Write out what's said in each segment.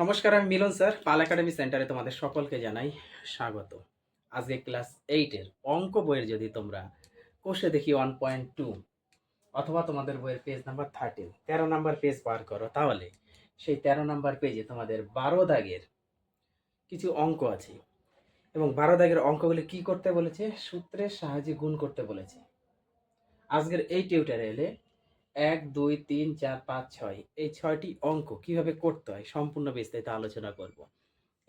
নমস্কার, আমি মিলন স্যার। পাল একাডেমি সেন্টারে তোমাদের সকলকে জানাই স্বাগত। আজকে ক্লাস এইটের অঙ্ক বইয়ের যদি তোমরা কোষে দেখি ওয়ান পয়েন্ট টু অথবা তোমাদের বইয়ের পেজ নাম্বার থার্টিন তেরো নাম্বার পেজ পার করো, তাহলে সেই তেরো নাম্বার পেজে তোমাদের বারো দাগের কিছু অঙ্ক আছে। এবং বারো দাগের অঙ্কগুলি কি করতে বলেছে? সূত্রের সাহায্যে গুণ করতে বলেছে। আজকের এই টিউটোরিয়ালে এক, দুই, তিন, চার, পাঁচ, ছয়। এই ছয়টি অঙ্ক কীভাবে করতে হয় সম্পূর্ণ বিস্তারিত আলোচনা করব।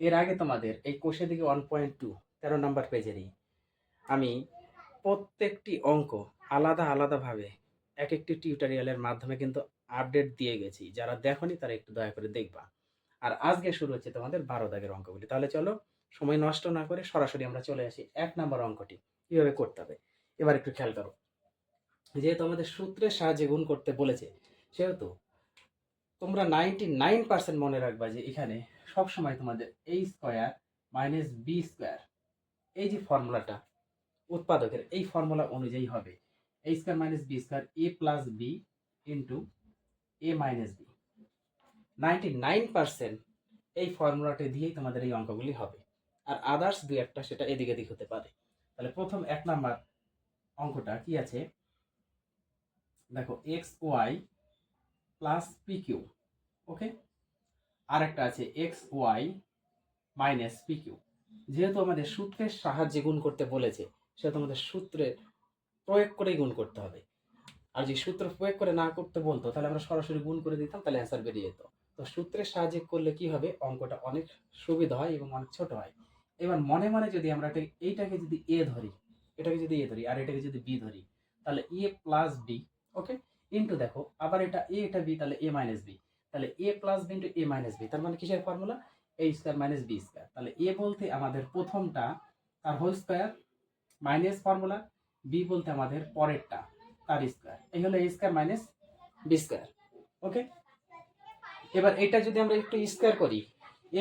এর আগে তোমাদের এই কোষে দিকে ওয়ান পয়েন্ট টু তেরো নম্বর পেজেরই আমি প্রত্যেকটি অঙ্ক আলাদা আলাদাভাবে এক একটি টিউটোরিয়ালের মাধ্যমে কিন্তু আপডেট দিয়ে গেছি। যারা দেখনি তারা একটু দয়া করে দেখবা। আর আজকে শুরু হচ্ছে তোমাদের বারো দাগের অঙ্কগুলি। তাহলে চলো সময় নষ্ট না করে সরাসরি আমরা চলে আসি এক নম্বর অঙ্কটি। কীভাবে করতে হবে? এবার একটু খেয়াল করো। যেহেতু আমাদের সূত্রের সাহায্যে গুণ করতে বলেছে, সেহেতু তোমরা নাইনটি নাইন পার্সেন্ট মনে রাখবা যে এখানে সবসময় তোমাদের এই স্কোয়ার মাইনাস বি স্কোয়ার এই যে ফর্মুলাটা, উৎপাদকের এই ফর্মুলা অনুযায়ী হবে। এই square minus B square A plus B into A minus B ninety nine percent এই ফর্মুলাটি দিয়েই তোমাদের এই অঙ্কগুলি হবে। আর আদার্স দুই একটা সেটা এদিক এদিক হতে পারে। তাহলে প্রথম এক নাম্বার অঙ্কটা কি আছে? দেখো X Y plus P Q okay আর একটা আছে X Y minus P Q যেহেতু আমাদের সূত্রের সাহায্যে গুণ করতে বলেছে, সেহেতু আমাদের সূত্রে প্রয়োগ করেই গুণ করতে হবে। আর যদি সূত্র প্রয়োগ করে না করতে বলতো, তাহলে আমরা সরাসরি গুণ করে দিতাম, তাহলে অ্যান্সার বেরিয়ে যেত। তো সূত্রের সাহায্যে করলে কি হবে? অঙ্কটা অনেক সুবিধা হয় এবং অনেক ছোট হয়। এবার মনে মনে যদি আমরা এইটাকে যদি এ ধরি, এটাকে যদি এ ধরি, আর এটাকে যদি বি ধরি, তাহলে A plus B okay into দেখো, আবার এটা এ এটা বি তাহলে এ মাইনাস বি তাহলে A plus B into A minus B তার মানে কিসের formula A square minus B square তাহলে এ বলতে আমাদের প্রথমটা, তার whole square minus formula B বলতে আমাদের পরেরটা, তার স্কোয়ার এই হলো A square minus B square okay এবার এটা যদি আমরা একটু স্কোয়ার করি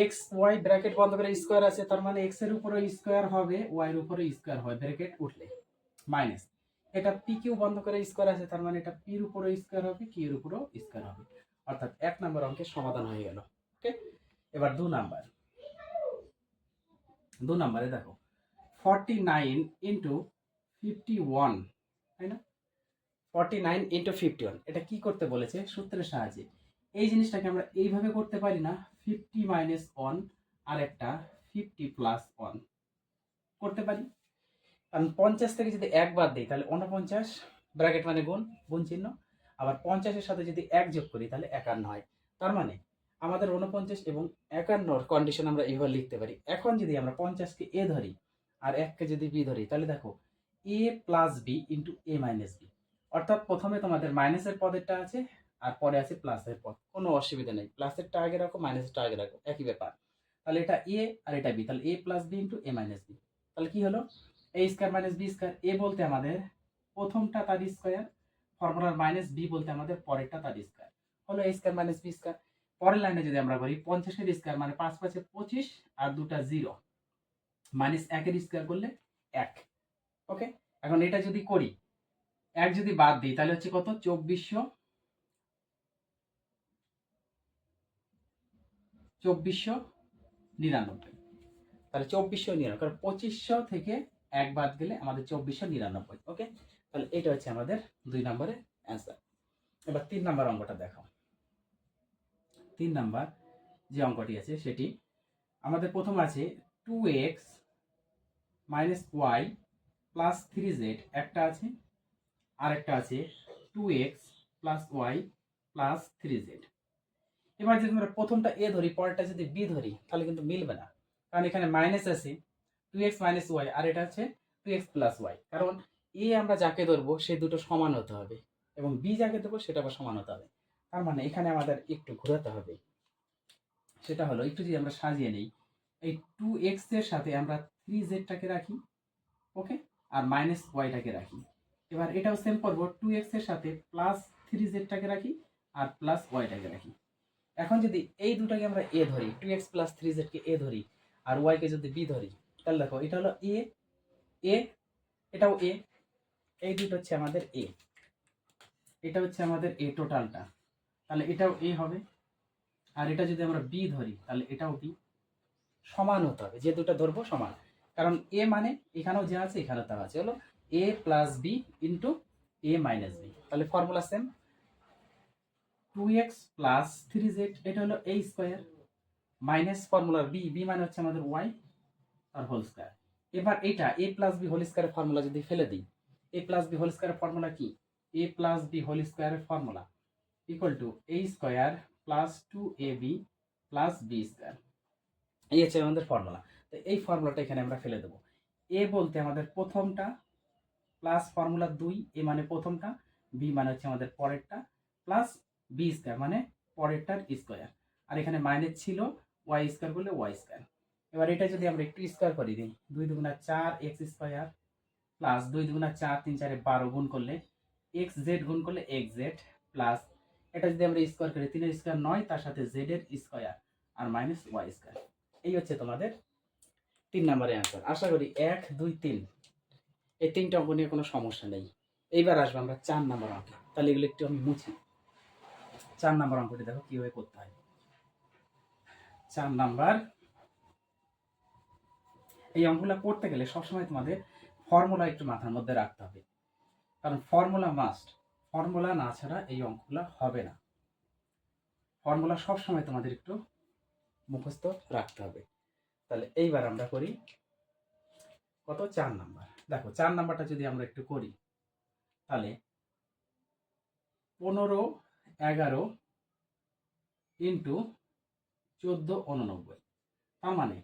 এক্স ওয়াই ব্র্যাকেট বন্ধ করে স্কোয়ার আছে, তার মানে এক্সের উপরে স্কোয়ার হবে ওয়াই এর উপরে স্কোয়ার হয় ব্র্যাকেট উঠলে। মাইনাস এটা পি কিউ বন্ধ করে স্কোয়ার আছে, তার মানে এটা পির উপরে স্কোয়ার হবে কি এর উপরেও স্কোয়ার হবে। অর্থাৎ এক নম্বর অঙ্কের সমাধান হয়ে গেল ওকে এবার দু নাম্বার দু নাম্বারে দেখো forty nine into fifty one তাই না? Forty nine into fifty one এটা কি করতে বলেছে? সূত্রের সাহায্যে। এই জিনিসটাকে আমরা এইভাবে করতে পারি না ফিফটি মাইনাস ওয়ান আর একটা ফিফটি প্লাস ওয়ান করতে পারি? কারণ পঞ্চাশ থেকে যদি এক বাদ দিই, তাহলে উনপঞ্চাশ ব্র্যাকেট মানে গুণ গুণ চিহ্ন। আবার পঞ্চাশের সাথে যদি এক যোগ করি, তাহলে একান্ন হয়। তার মানে আমাদের উনপঞ্চাশ এবং একান্নর কন্ডিশন আমরা এইভাবে লিখতে পারি। এখন যদি আমরা পঞ্চাশকে এ ধরি আর এককে যদি বি ধরি, তাহলে দেখো A plus B into A minus B অর্থাৎ প্রথমে তোমাদের মাইনাসের পদেরটা আছে আর পরে আছে প্লাসের পদ। কোনো অসুবিধা নেই। প্লাসেরটা আগে রাখো মাইনাসেরটা আগে রাখো। একই ব্যাপার। তাহলে এটা এ আর এটা বি তাহলে A plus B into A minus B তাহলে কি হলো? A square minus B square A বলতে আমাদের প্রথমটা তার স্কোয়ার ফর্মুলার মাইনাস বি বলতে আমাদের পরেরটা তার স্কোয়ার হলো A square minus B square পরের লাইনে যদি আমরা করি পঞ্চাশের স্কোয়ার মানে পাঁচ পাঁচে পঁচিশ আর দুটা জিরো মাইনাস একের স্কোয়ার করলে এক। ওকে এখন এটা যদি করি, এক যদি বাদ দিই, তাহলে হচ্ছে কত? চব্বিশশো। চব্বিশশো নিরানব্বই। তাহলে চব্বিশশো নিরানব্বই। কারণ পঁচিশশো থেকে এক বাদ গেলে আমাদের চব্বিশশো নিরানব্বই ওকে তাহলে এটা হচ্ছে আমাদের দুই নম্বরের অ্যান্সার এবার তিন নম্বর অঙ্কটা দেখো তিন নাম্বার যে অঙ্কটি আছে সেটি, আমাদের প্রথম আছে two X minus Y plus three Z একটা আছে আর একটা আছে two X plus Y plus three Z এবার যদি আমরা প্রথমটা এ ধরি, পরেরটা যদি বি ধরি, তাহলে কিন্তু মিলবে না। কারণ এখানে মাইনাস আছে টু এক্স মাইনাস ওয়াই আর এটা হচ্ছে টু এক্স প্লাস ওয়াই। কারণ এ আমরা যাকে ধরবো, সে দুটো সমান হতে হবে এবং বি যাকে ধরবো, সেটা আবার সমান হতে হবে। তার মানে এখানে আমাদের একটু ঘোরাতে হবে। সেটা হলো, একটু যদি আমরা সাজিয়ে নিই, এই টু এক্সের সাথে আমরা থ্রি জেডটাকে রাখি, ওকে? আর মাইনাস ওয়াইটাকে রাখি। এবার এটাও সেম করব, টু এক্সের সাথে প্লাস থ্রি জেডটাকে রাখি আর প্লাস ওয়াইটাকে রাখি। এখন যদি এই দুটাকে আমরা এ ধরি, টু এক্স প্লাস থ্রি জেডকে এ ধরি আর ওয়াইকে যদি বি ধরি তাহলে দেখো, এটা হলো এ এ এটাও এ এই দুটো হচ্ছে আমাদের এ এটা হচ্ছে আমাদের এ টোটালটা তাহলে এটাও এ হবে, আর এটা যদি আমরা বি ধরি, তাহলে এটাও বি সমান হতে হবে, যে দুটো ধরবো সমান, কারণ এ মানে এখানেও যা আছে, এখানেও তা আছে, হলো A plus B into A minus B তাহলে formula same two X plus three Z এটা হলো এ স্কোয়ার মাইনাস ফর্মুলার বি বি মানে হচ্ছে আমাদের ওয়াই আর হোল স্কোয়ার এবার এটা এ প্লাস বি হোল স্কোয়ারের ফর্মুলা যদি ফেলে দিই এ প্লাস বি হোল স্কোয়ারের ফর্মুলা কি? এ প্লাস বি হোল স্কোয়ারের formula equal to A square plus two A B plus B square এই হচ্ছে আমাদের ফর্মুলা তো এই ফর্মুলাটা এখানে আমরা ফেলে দেবো। এ বলতে আমাদের প্রথমটা প্লাস ফর্মুলা দুই এ মানে প্রথমটা বি মানে হচ্ছে আমাদের পরেরটা প্লাস বি স্কোয়ার মানে পরেরটার স্কোয়ার আর এখানে মাইনাস ছিল ওয়াই স্কোয়ার করলে ওয়াই স্কোয়ার এবার এটা যদি আমরা একটু স্কোয়ার করে দিই দুই দুগুণা চার এক্স স্কোয়ার প্লাস দুই দুগুণা চার তিন চারে বারো গুণ করলে এক্স জেড গুণ করলে এক্স জেড প্লাস এটা যদি আমরা স্কোয়ার করি, তিনের স্কোয়ার নয়, তার সাথে জেড এর স্কোয়ার আর মাইনাস ওয়াই স্কোয়ার এই হচ্ছে তোমাদের তিন নম্বরের অ্যান্সার আশা করি এক, দুই, তিন, এই তিনটা অঙ্ক নিয়ে কোনো সমস্যা নেই। এইবার আসব আমরা চার নম্বর অঙ্কে। তাহলে এগুলো একটু আমি মুছি। চার নম্বর অঙ্কটি দেখো কীভাবে করতে হয়। চার নাম্বার এই অঙ্কগুলো করতে গেলে সবসময় তোমাদের ফর্মুলা একটু মাথার মধ্যে রাখতে হবে। কারণ ফর্মুলা মাস্ট ফর্মুলা না ছাড়া এই অঙ্কগুলো হবে না। ফর্মুলা সবসময় তোমাদের একটু মুখস্থ রাখতে হবে। তাহলে এইবার আমরা করি কত? চার নাম্বার। দেখো, চার নাম্বারটা যদি আমরা একটু করি, তাহলে পনেরো, এগারো, ইন্টু চোদ্দ, উননব্বই। তার মানে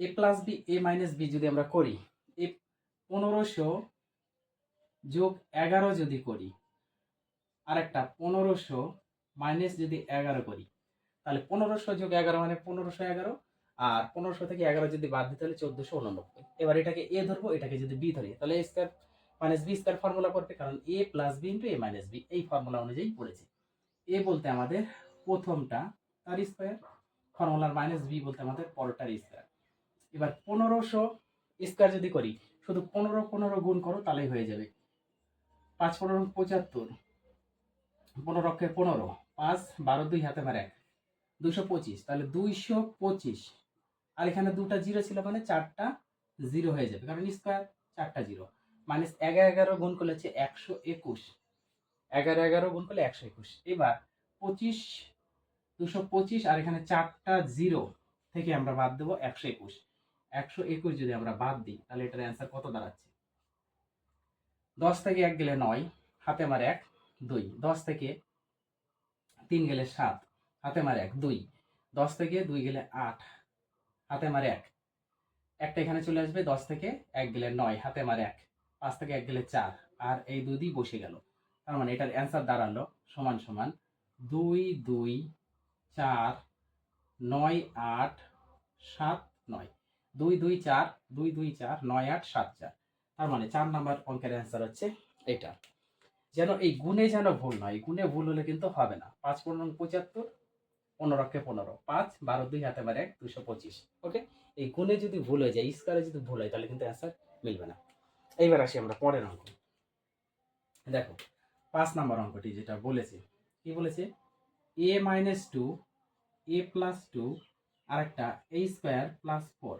A plus B A minus B যদি আমরা করি এ পনেরোশো যোগ এগারো যদি করি আর একটা পনেরোশো মাইনাস যদি এগারো করি, তাহলে পনেরোশো যোগ এগারো মানে পনেরোশো এগারো, আর পনেরোশো থেকে এগারো যদি বাদ দিতে হলে চোদ্দোশো উননব্বই। এবার এটাকে এ ধরবো, এটাকে যদি বি ধরি, তাহলে A square minus B square formula করবে কারণ A plus B into A minus B এই ফর্মুলা অনুযায়ী পড়েছে। এ বলতে আমাদের প্রথমটা তার স্কোয়ার ফর্মুলার মাইনাস বি বলতে আমাদের পরটার স্কোয়ার এবার পনেরোশো স্কোয়ার যদি করি, শুধু পনেরো পনেরো গুণ করো, তাহলেই হয়ে যাবে। পাঁচ পনেরো পঁচাত্তর, পনেরো অক্ষে পনেরো, পাঁচ বারো দুই হাতে মার এক দুশো পঁচিশ, তাহলে দুইশো পঁচিশ। আর এখানে দুটা জিরো ছিল মানে চারটা জিরো হয়ে যাবে, কারণ স্কোয়ার চারটা জিরো। মানে এগারো এগারো গুণ করলে হচ্ছে একশো একুশ। এগারো এগারো গুণ করলে একশো একুশ। এবার পঁচিশ, দুশো পঁচিশ, আর এখানে চারটা জিরো থেকে আমরা বাদ দেবো একশো একুশ। একশো একুশ যদি আমরা বাদ দিই, তাহলে এটার অ্যান্সার কত দাঁড়াচ্ছে? দশ থেকে এক গেলে নয়, হাতে আমার এক, দুই। দশ থেকে তিন গেলে সাত, হাতে মার এক, দুই। দশ থেকে দুই গেলে আট, হাতে মার এক। একটা এখানে চলে আসবে, দশ থেকে এক গেলে নয়, হাতে মার এক। পাঁচ থেকে এক গেলে চার, আর এই দুই বসে গেল। তার মানে এটার অ্যান্সার দাঁড়াল সমান সমান দুই দুই, চার, নয়, আট, সাত, নয়। দুই দুই চার, দুই দুই চার, নয় আট সাত চার। তার মানে চার নাম্বার অঙ্কের অ্যান্সার হচ্ছে এটা। যেন এই গুণে যেন ভুল নয় গুণে ভুল হলে কিন্তু হবে না। পাঁচ পনেরো পঁচাত্তর পনেরোকে পনেরো। পাঁচ, বারো, দুই হাতে বারে এক, দুশো পঁচিশ। ওকে এই গুণে যদি ভুল হয়ে যায় স্কারে যদি ভুল হয়, তাহলে কিন্তু অ্যান্সার মিলবে না। এইবার আসি আমরা পরের অঙ্ক। দেখো, পাঁচ নাম্বার অঙ্কটি যেটা বলেছে, কি বলেছে? A minus two A plus two আর একটা এ স্কোয়ার প্লাস ফোর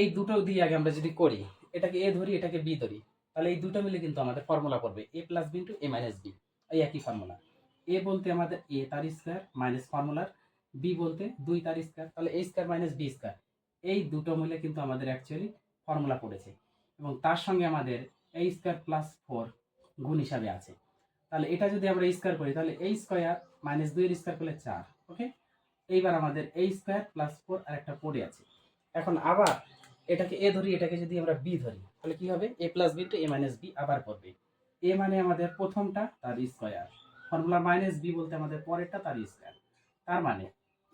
এই দুটো দিয়ে আগে আমরা যদি করি, এটাকে এ ধরি, এটাকে বি ধরি, তাহলে এই দুটো মিলে কিন্তু আমাদের ফর্মুলা করবে A plus B into A minus B এই একই ফর্মুলা এ বলতে আমাদের এ তার স্কোয়ার মাইনাস ফর্মুলার বি বলতে দুই তার স্কোয়ার তাহলে A square minus B square এই দুটো মিলে কিন্তু আমাদের অ্যাকচুয়ালি ফর্মুলা পড়েছে, এবং তার সঙ্গে আমাদের এ স্কোয়ার প্লাস ফোর গুণ হিসাবে আছে। তাহলে এটা যদি আমরা স্কোয়ার করি, তাহলে এই স্কোয়ার মাইনাস দুইয়ের স্কোয়ার করলে চার ওকে এইবার আমাদের এই স্কোয়ার প্লাস ফোর আর একটা পড়ে আছে। এখন আবার এটাকে এ ধরি, এটাকে যদি আমরা বি ধরি, তাহলে কি হবে? A plus B two A minus B আবার পড়বে। এ মানে আমাদের প্রথমটা, তার স্কোয়ার ফর্মুলা মাইনাস বি বলতে আমাদের পরেরটা, তার স্কোয়ার তার মানে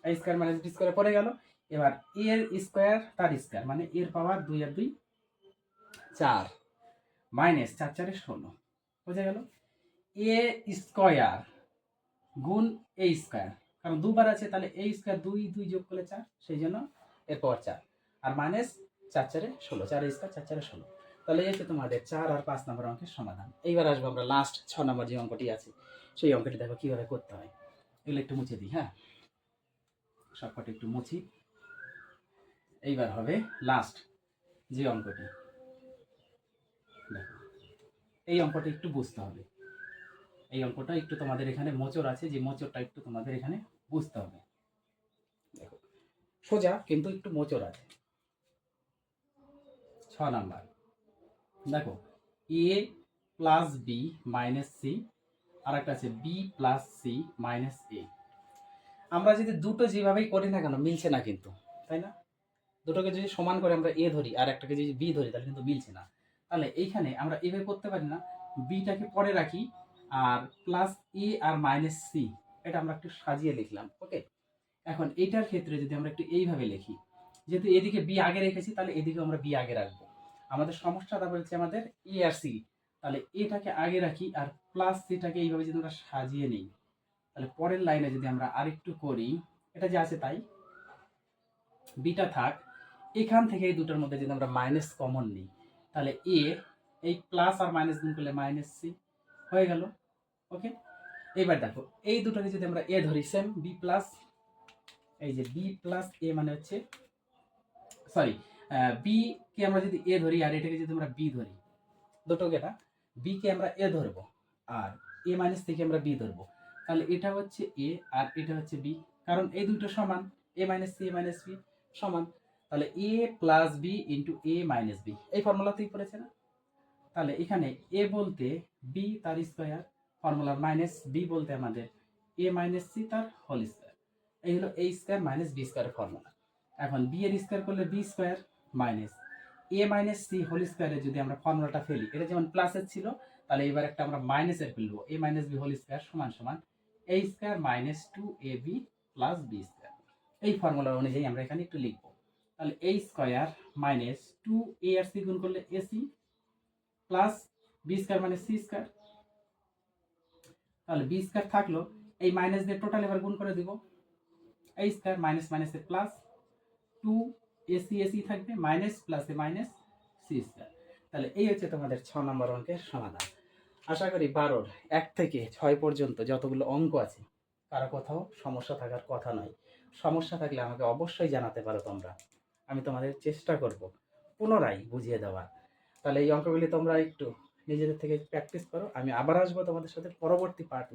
এই স্কোয়ার মাইনাস বি স্কোয়ারে পরে গেল। এবার এর স্কোয়ার তার স্কোয়ার মানে এর পাওয়ার দুই আর দুই, চার। মাইনাস চার, চারে ষোলো। বোঝা গেল? এ স্কোয়ার গুণ এ স্কোয়ার কারণ দুবার আছে, তাহলে এই স্কোয়ার দুই দুই যোগ করলে চার, সেই জন্য এর পাওয়ার চার। আর মাইনাস চার চারে ষোলো, চার স্কোয়ার চার চারে ষোলো। তাহলে এই তোমাদের চার আর পাঁচ নম্বর অঙ্কের সমাধান। এইবার আসব আমরা লাস্ট ছ নম্বর যে অঙ্কটি আছে, সেই অঙ্কটি দেখো কীভাবে করতে হয়। এগুলো একটু মুছে দিই হ্যাঁ? সবকটা একটু মুছি। এইবার হবে লাস্ট যে অঙ্কটি। দেখো, এই অঙ্কটা একটু বুঝতে হবে। এই অঙ্কটা একটু তোমাদের এখানে মোচর আছে, যে মোচরটা একটু তোমাদের এখানে বুঝতে হবে। দেখো, সোজা কিন্তু একটু মোচর আছে। ছ নাম্বার। দেখো A plus B minus C আর একটা আছে B plus C minus A আমরা যদি দুটো যেভাবেই করি না কেন, মিলছে না কিন্তু, তাই না? দুটোকে যদি সমান করে আমরা এ ধরি আর একটাকে যদি বি ধরি, তাহলে কিন্তু মিলছে না। তাহলে এইখানে আমরা এভাবে করতে পারি না। বিটাকে পরে রাখি আর প্লাস এ আর মাইনাস সি এটা আমরা একটু সাজিয়ে লিখলাম ওকে এখন এইটার ক্ষেত্রে যদি আমরা একটু এইভাবে লিখি যেহেতু এদিকে বি আগে রেখেছি, তাহলে এদিকে আমরা বি আগে রাখব। আমাদের সমস্যাটা বলছে আমাদের এ আর সি তাহলে এটাকে আগে রাখি আর প্লাস সিটাকে এইভাবে যদি আমরা সাজিয়ে নিই, তাহলে পরের লাইনে যদি আমরা আরেকটু করি, এটা যে আছে তাই? বিটা থাক। এখান থেকে এই দুটোর মধ্যে যদি আমরা মাইনাস কমন নিই, তাহলে এ এই প্লাস আর মাইনাস গুণ করলে মাইনাস সি হয়ে গেল। ওকে এবার দেখো, এই দুটোকে যদি আমরা এ ধরি সেম বি প্লাস এই যে বি প্লাস এ মানে হচ্ছে সরি বি কে আমরা যদি এ ধরি আর এটাকে যদি আমরা বি ধরি, দুটোকে না বি কে আমরা এ ধরবো আর এ মাইনাস থেকে আমরা বি ধরবো। তাহলে এটা হচ্ছে এ আর এটা হচ্ছে বি কারণ এই দুটো সমান A minus C A minus B সমান। তাহলে A plus B into A minus B এই ফর্মুলাতেই পড়েছে না? তাহলে এখানে এ বলতে বি তার স্কোয়ার ফর্মুলার মাইনাস বি বলতে আমাদের এ মাইনাস সি তার হোল স্কোয়ার এই হলো এ স্কোয়ার মাইনাস বি স্কোয়ারের ফর্মুলা। এখন বি এর স্কোয়ার করলে B square minus A minus C whole স্কোয়ারে যদি আমরা ফর্মুলাটা ফেলি, এটা যেমন প্লাসের ছিল, তাহলে এবার একটা আমরা মাইনাসের ফেলব। A minus B whole square সমান সমান A square minus two A B plus B square এই ফর্মুলা অনুযায়ী আমরা এখানে একটু লিখব। তাহলে A square minus two A R C গুণ করলে A C plus B square মানে সি স্কোয়ার তাহলে বি স্কোয়ার থাকল, এই মাইনাস দিয়ে টোটাল এবার গুণ করে দিব। এই স্কোয়ার মাইনাস মাইনাসে প্লাস টু এসি এসি থাকবে মাইনাস প্লাসে মাইনাস সি স্কোয়ার তাহলে এই হচ্ছে তোমাদের ছ নম্বর অঙ্কের সমাধান। আশা করি বারোর এক থেকে ছয় পর্যন্ত যতগুলো অঙ্ক আছে, কারও কোথাও সমস্যা থাকার কথা নয়। সমস্যা থাকলে আমাকে অবশ্যই জানাতে পারো তোমরা। আমি তোমাদের চেষ্টা করব পুনরায় বুঝিয়ে দেওয়ার। তাহলে এই অঙ্কগুলি তোমরা একটু নিজেদের থেকে প্র্যাকটিস করো। আমি আবার আসব তোমাদের সাথে পরবর্তী পার্ট